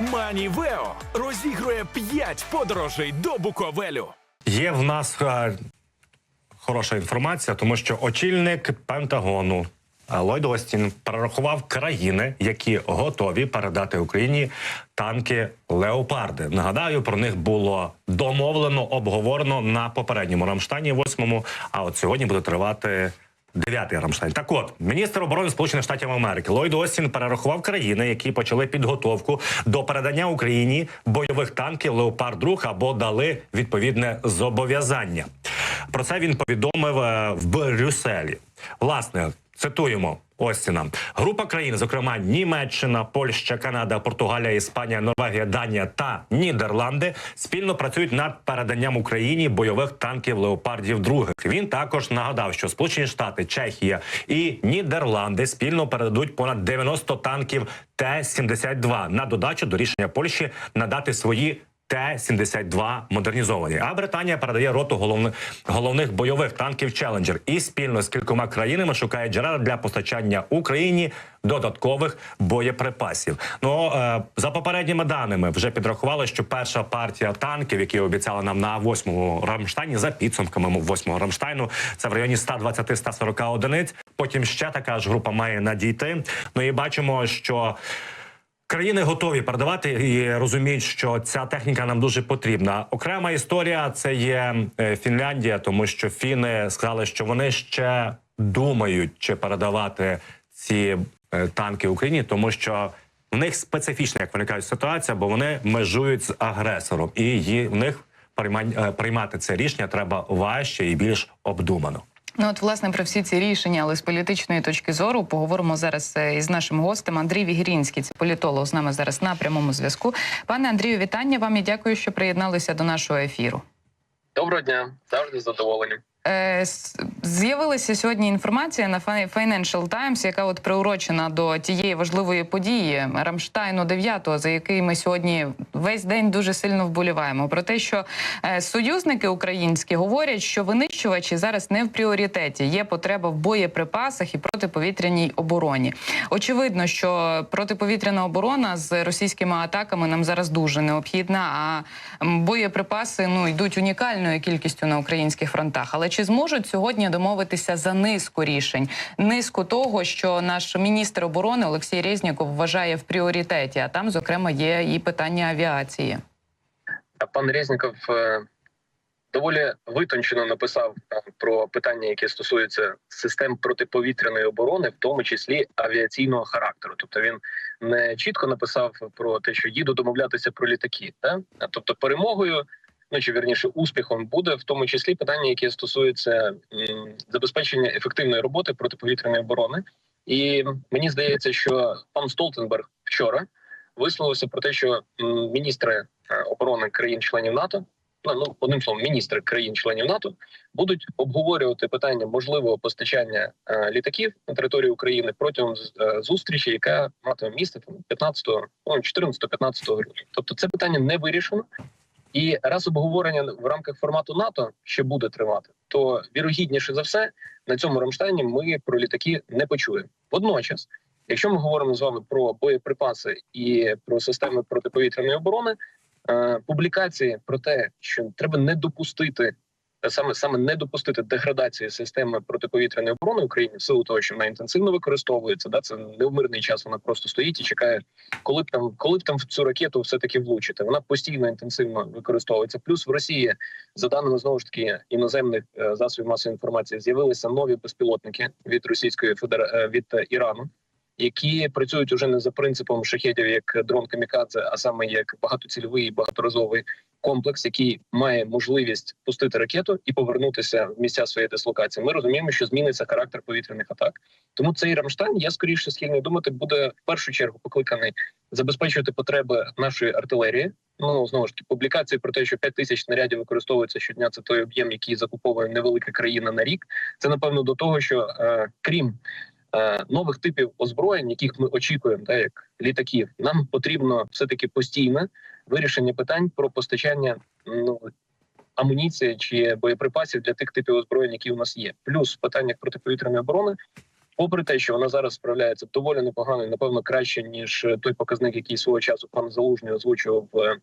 Манівео розігрує 5 подорожей до Буковелю. Є в нас е, хороша інформація, тому що очільник Пентагону е, Ллойд Остін перерахував країни, які готові передати Україні танки Леопарди. Нагадаю, про них було домовлено, обговорено на попередньому Рамштайні, восьмому. А от сьогодні буде тривати. Дев'ятий Рамштайн. Так от, міністр оборони Сполучених Штатів Америки Ллойд Остін перерахував країни, які почали підготовку до передання Україні бойових танків Леопард 2 або дали відповідне зобов'язання. Про це він повідомив е, в Брюсселі. Власне, цитуємо. Остіна група країн, зокрема Німеччина, Польща, Канада, Португалія, Іспанія, Норвегія, Данія та Нідерланди, спільно працюють над переданням Україні бойових танків леопардів других. Він також нагадав, що Сполучені Штати, Чехія і Нідерланди спільно передадуть понад 90 танків Т-72 на додачу до рішення Польщі надати свої Т-72 модернізовані. А Британія передає роту головних головних бойових танків Челенджер і спільно з кількома країнами шукає джерела для постачання Україні додаткових боєприпасів. Ну е, за попередніми даними вже підрахували, що перша партія танків, які обіцяли нам на восьмому Рамштайні, за підсумками восьмого Рамштайну, це в районі 120-140 одиниць. Потім ще така ж група має надійти. Ну і бачимо, що. Країни готові передавати і розуміють, що ця техніка нам дуже потрібна. Окрема історія це є е, Фінляндія, тому що фіни сказали, що вони ще думають, чи передавати ці е, танки Україні, тому що в них специфічна, як виникає ситуація, бо вони межують з агресором, і в них е, приймати це рішення треба важче і більш обдумано. Ну от власне про всі ці рішення, але з політичної точки зору поговоримо зараз е, із нашим гостем Андрій Вігірінський. Це політолог з нами зараз на прямому зв'язку. Пане Андрію, вітання вам і дякую, що приєдналися до нашого ефіру. Доброго дня, завжди задоволені. Е, З'явилася сьогодні інформація на Fi- Financial Times, яка от приурочена до тієї важливої події Рамштайну 9, за який ми сьогодні весь день дуже сильно вболіваємо. Про те, що е, союзники українські говорять, що винищувачі зараз не в пріоритеті. Є потреба в боєприпасах і протиповітряній обороні. Очевидно, що протиповітряна оборона з російськими атаками нам зараз дуже необхідна. А боєприпаси ну йдуть унікальною кількістю на українських фронтах. Але чи зможуть сьогодні домовитися за низку рішень? Низку того, що наш міністр оборони Олексій Резніков вважає в пріоритеті, а там, зокрема, є і питання авіації. Пан Резніков е, доволі витончено написав е, про питання, які стосуються систем протиповітряної оборони, в тому числі авіаційного характеру. Тобто він не чітко написав про те, що їду домовлятися про літаки. Та? Тобто перемогою, ну чи вірніше успіхом буде в тому числі питання, які стосуються м, забезпечення ефективної роботи протиповітряної оборони. І мені здається, що пан Столтенберг вчора висловився про те, що міністри е, оборони країн-членів НАТО, ну, ну одним словом, міністри країн-членів НАТО будуть обговорювати питання можливого постачання е, літаків на територію України протягом е, зустрічі, яка матиме місце там 15, ну, 14-15 грудня. Тобто, це питання не вирішено. І раз обговорення в рамках формату НАТО ще буде тривати, то вірогідніше за все на цьому Рамштайні ми про літаки не почуємо. Водночас, якщо ми говоримо з вами про боєприпаси і про системи протиповітряної оборони, е, публікації про те, що треба не допустити саме саме не допустити деградації системи протиповітряної оборони України в силу того, що вона інтенсивно використовується. Да, це не в мирний час. Вона просто стоїть і чекає, коли б там, коли б там в цю ракету все таки влучити. Вона постійно інтенсивно використовується. Плюс в Росії, за даними знову ж таки іноземних е, засобів масової інформації, з'явилися нові безпілотники від Російської Федера... е, від Ірану. Які працюють уже не за принципом шахедів як дрон камікадзе, а саме як багатоцільовий багаторазовий комплекс, який має можливість пустити ракету і повернутися в місця своєї дислокації. Ми розуміємо, що зміниться характер повітряних атак. Тому цей Рамштайн, я скоріше схильний думати, буде в першу чергу покликаний забезпечувати потреби нашої артилерії. Ну знову ж таки, публікації про те, що 5 тисяч снарядів використовується щодня. Це той об'єм, який закуповує невелика країна на рік. Це напевно до того, що е, крім нових типів озброєнь, яких ми очікуємо, так, як літаків, нам потрібно все таки постійне вирішення питань про постачання ну амуніції чи боєприпасів для тих типів озброєнь, які у нас є. Плюс в питаннях протиповітряної оборони попри те, що вона зараз справляється доволі непогано, і, напевно, краще ніж е, той показник, який свого часу пан Залужний озвучував в е,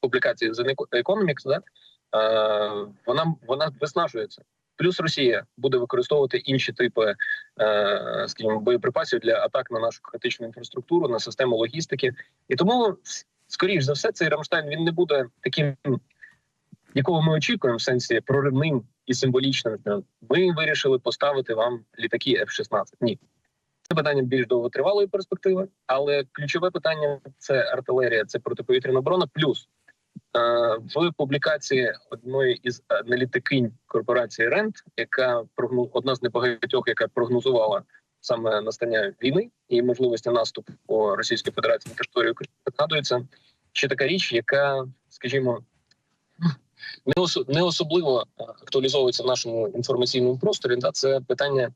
публікації The Economics, да? е, вона вона виснажується. Плюс Росія буде використовувати інші типи, е, скажімо, боєприпасів для атак на нашу критичну інфраструктуру, на систему логістики, і тому, скоріш за все, цей Рамштайн він не буде таким, якого ми очікуємо, в сенсі проривним і символічним. Ми вирішили поставити вам літаки F-16. Ні, це питання більш довготривалої перспективи, але ключове питання це артилерія, це протиповітряна оборона. Плюс в публікації одної із аналітикинь корпорації Рент, яка одна з небагатьох, яка прогнозувала саме настання війни і можливості наступу по Російської Федерації на територію України, згадується ще така річ, яка, скажімо, не особливо е, актуалізовується в нашому інформаційному просторі. Да, це питання.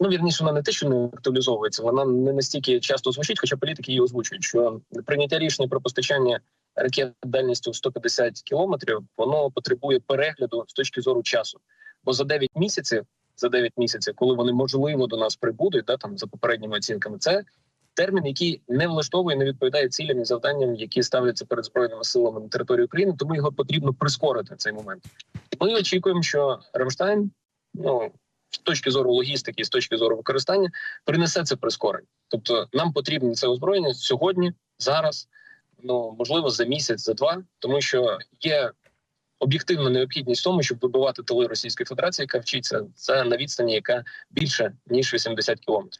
Ну, вірніше, вона не те, що не актуалізовується, вона не настільки часто звучить, хоча політики її озвучують, що прийняття рішення про постачання ракет дальністю в 150 кілометрів, воно потребує перегляду з точки зору часу. Бо за 9 місяців, за 9 місяців, коли вони можливо до нас прибудуть, да там за попередніми оцінками, це термін, який не влаштовує, не відповідає цілям і завданням, які ставляться перед збройними силами на території України. Тому його потрібно прискорити цей момент. Ми очікуємо, що Рамштайн, ну з точки зору логістики, з точки зору використання, принесе це прискорення. Тобто, нам потрібно це озброєння сьогодні, зараз, ну можливо, за місяць, за два, тому що є об'єктивна необхідність в тому, щоб вибивати тили Російської Федерації, яка вчиться це на відстані, яка більше ніж 80 кілометрів.